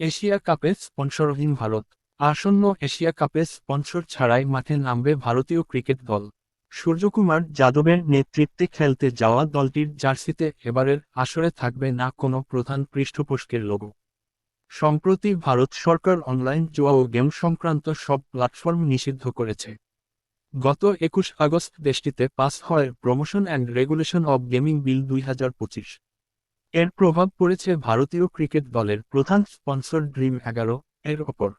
Asia কাপে স্পন্সরহীন ভারত। আসন্ন Asia কাপে স্পন্সর ছাড়াই মাঠে নামবে ভারতীয় ক্রিকেট দল। সূর্যকুমার যাদবের নেতৃত্বে খেলতে যাওয়া দলটির জার্সিতে এবারের আসরে থাকবে না কোনো প্রধান পৃষ্ঠপোষকের লোগো সম্প্রতি ভারত সরকার অনলাইন জুয়া ও গেম সংক্রান্ত সব প্ল্যাটফর্ম নিষিদ্ধ করেছে। গত একুশ আগস্ট দেশটিতে পাস হয় promotion and regulation of gaming bill দুই হাজার পঁচিশ। এর প্রভাব পড়েছে ভারতীয় ক্রিকেট দলের প্রধান স্পন্সর ড্রিম এগারো এর ওপর।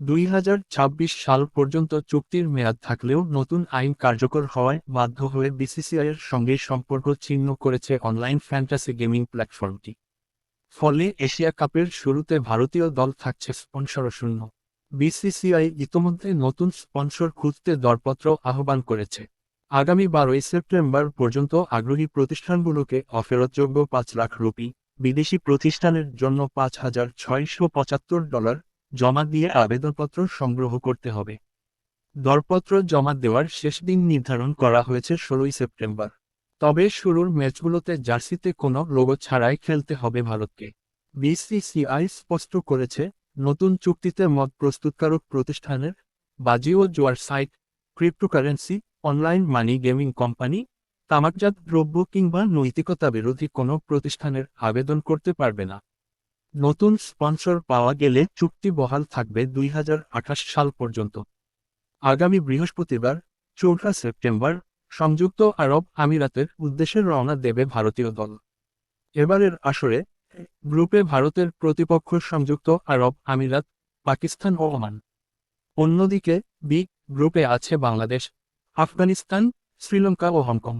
দুই হাজার ছাব্বিশ সাল পর্যন্ত চুক্তির মেয়াদ থাকলেও নতুন আইন কার্যকর হওয়ায় বাধ্য হয়ে বিসিসিআইয়ের সঙ্গে সম্পর্ক ছিন্ন করেছে অনলাইন ফ্যান্টাসি গেমিং প্ল্যাটফর্মটি। ফলে এশিয়া কাপের শুরুতে ভারতীয় দল থাকছে স্পন্সরশূন্য বিসিসিআই ইতোমধ্যে নতুন স্পন্সর খুঁজতে দরপত্র আহ্বান করেছে। আগামী বারোই সেপ্টেম্বর পর্যন্ত আগ্রহী প্রতিষ্ঠানগুলোকে অফেরতযোগ্য পাঁচ লাখ রুপি, বিদেশি প্রতিষ্ঠানের জন্য পাঁচ হাজার ছয়শো পঁচাত্তর ডলার জমা দিয়ে আবেদনপত্র সংগ্রহ করতে হবে। দরপত্র জমা দেওয়ার শেষ দিন নির্ধারণ করা হয়েছে ষোলোই সেপ্টেম্বর। তবে শুরুর ম্যাচগুলোতে জার্সিতে কোনো লোগো ছাড়াই খেলতে হবে ভারতকে। বিসিসিআই স্পষ্ট করেছে, নতুন চুক্তিতে মত প্রস্তুতকারক প্রতিষ্ঠানের বাজি ও জোয়ার site cryptocurrency online money gaming company তামাকজাত দ্রব্য কিংবা নৈতিকতা বিরোধী কোনো প্রতিষ্ঠানের আবেদন করতে পারবে না। নতুন স্পন্সর পাওয়া গেলে চুক্তি বহাল থাকবে দুই সাল পর্যন্ত। আগামী বৃহস্পতিবার, চৌঠা সেপ্টেম্বর, সংযুক্ত আরব আমিরাতের উদ্দেশ্যে রওনা দেবে ভারতীয় দল। এবারের আসরে, গ্রুপে ভারতের প্রতিপক্ষ সংযুক্ত আরব আমিরাত, পাকিস্তান ও ওমান। অন্যদিকে, বি গ্রুপে আছে বাংলাদেশ আফগানিস্তান শ্রীলঙ্কা ও হংকং।